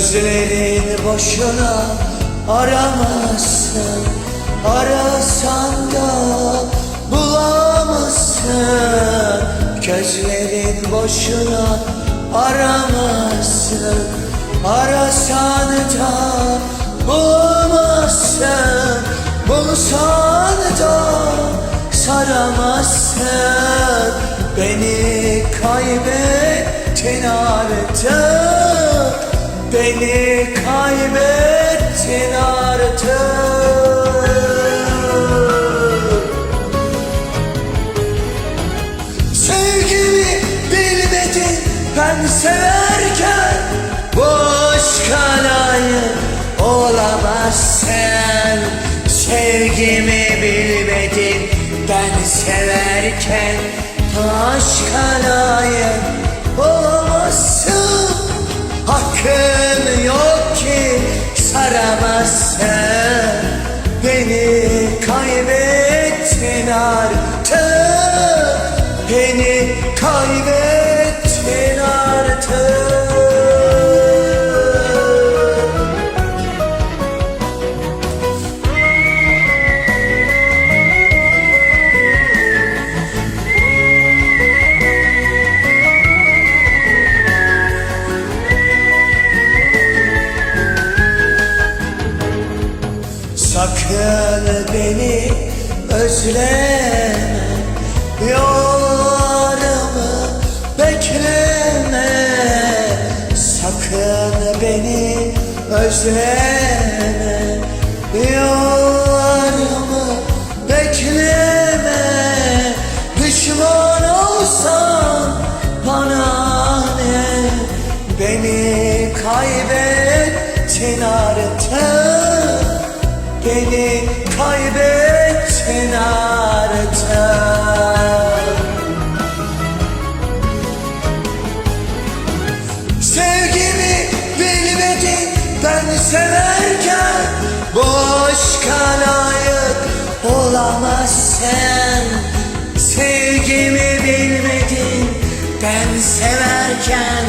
Gözlerin boşuna aramasın Arasan da bulamazsın. Gözlerin boşuna aramasın Arasan da bulamazsın. Bulsan da saramazsın. Beni kaybettin artık Beni kaybettin artık. Sevgimi bilmedin ben severken Boş kalayı olamazsın. Sevgimi bilmedin ben severken Taş kalayı saramazsın Beni Sakın beni özleme Yollarımı bekleme. Sakın beni özleme Yollarımı bekleme. Düşman olsan bana ne? Beni kaybettin artık Beni kaybettin artık Sevgimi bilmedin ben severken Boş kalayık olamazsın. Sevgimi bilmedin ben severken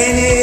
beni.